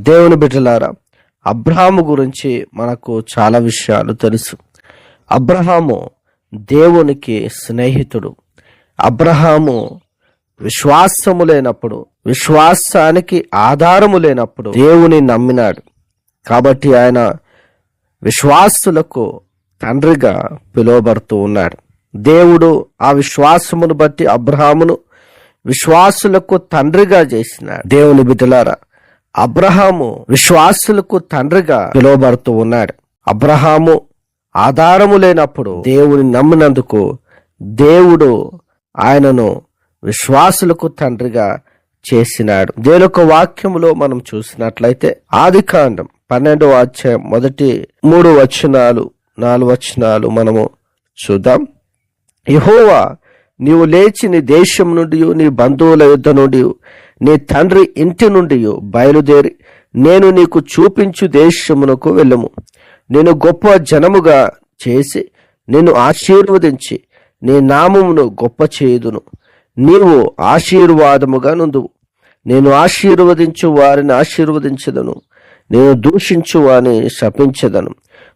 దేవుని బిడ్డలారా అబ్రహాము గురించి మనకు చాలా విషయాలు తెలుసు. అబ్రహాము దేవునికి స్నేహితుడు. అబ్రహాము విశ్వాసము లేనప్పుడు విశ్వాసానికి ఆధారము లేనప్పుడు దేవుని నమ్మినాడు. కాబట్టి ఆయన విశ్వాసులకు తండ్రిగా పిలువబడుతూ ఉన్నాడు. దేవుడు ఆ విశ్వాసమును బట్టి అబ్రహామును విశ్వాసులకు తండ్రిగా చేసినాడు. దేవుని బిడ్డలారా అబ్రహాము విశ్వాసులకు తండ్రిగా పిలువబడుతూ ఉన్నాడు. అబ్రహాము ఆధారము లేనప్పుడు దేవుని నమ్మినందుకు దేవుడు ఆయనను విశ్వాసులకు తండ్రిగా చేసినాడు. దేని యొక్క వాక్యములో మనం చూసినట్లయితే ఆది కాండం పన్నెండవ అధ్యాయం మొదటి మూడు వచనాలు నాలుగు వచనాలు మనము చూద్దాం. యహోవా నీవు లేచి నీ దేశం నుండి నీ బంధువుల యుద్ధ నుండి నీ తండ్రి ఇంటి నుండి బయలుదేరి నేను నీకు చూపించు దేశమునకు వెళ్ళము. నేను గొప్ప జనముగా చేసి నిన్ను ఆశీర్వదించి నీ నామమును గొప్ప చేయుదును. నీవు ఆశీర్వాదముగా నుందువు నేను ఆశీర్వదించు వారిని ఆశీర్వదించదను. నేను దూషించు వారిని శపించదను.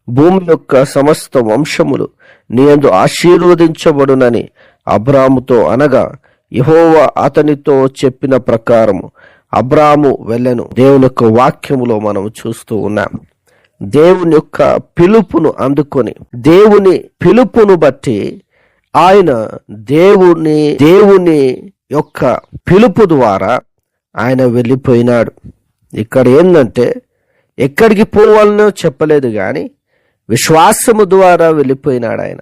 భూమి యొక్క సమస్త వంశములు నీయందు ఆశీర్వదించబడునని అబ్రాముతో అనగా యహోవ అతనితో చెప్పిన ప్రకారము అబ్రాము వెళ్ళెను. దేవుని యొక్క వాక్యములో మనం చూస్తూ ఉన్నాం. దేవుని యొక్క పిలుపును అందుకొని దేవుని పిలుపును బట్టి ఆయన దేవుని దేవుని యొక్క పిలుపు ద్వారా ఆయన వెళ్ళిపోయినాడు. ఇక్కడ ఏంటంటే ఎక్కడికి పోవాలనో చెప్పలేదు కానీ విశ్వాసము ద్వారా వెళ్ళిపోయినాడు ఆయన.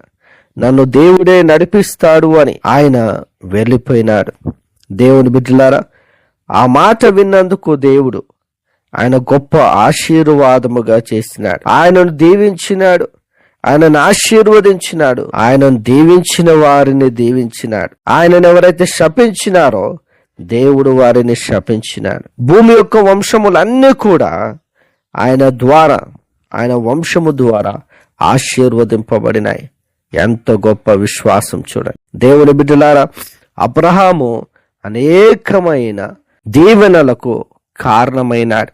నన్ను దేవుడే నడిపిస్తాడు అని ఆయన వెళ్ళిపోయినాడు. దేవుని బిడ్డలారా ఆ మాట విన్నందుకు దేవుడు ఆయన గొప్ప ఆశీర్వాదముగా చేసినాడు. ఆయనను దీవించినాడు ఆయనను ఆశీర్వదించినాడు ఆయనను దీవించిన వారిని దీవించినాడు. ఆయనను ఎవరైతే శపించినారో దేవుడు వారిని శపించినాడు. భూమి యొక్క వంశములన్నీ కూడా ఆయన ద్వారా ఆయన వంశము ద్వారా ఆశీర్వదింపబడినాయి. ఎంత గొప్ప విశ్వాసం చూడండి. దేవుని బిడ్డలారా అబ్రహాము అనేకమైన దీవెనలకు కారణమైనాడు.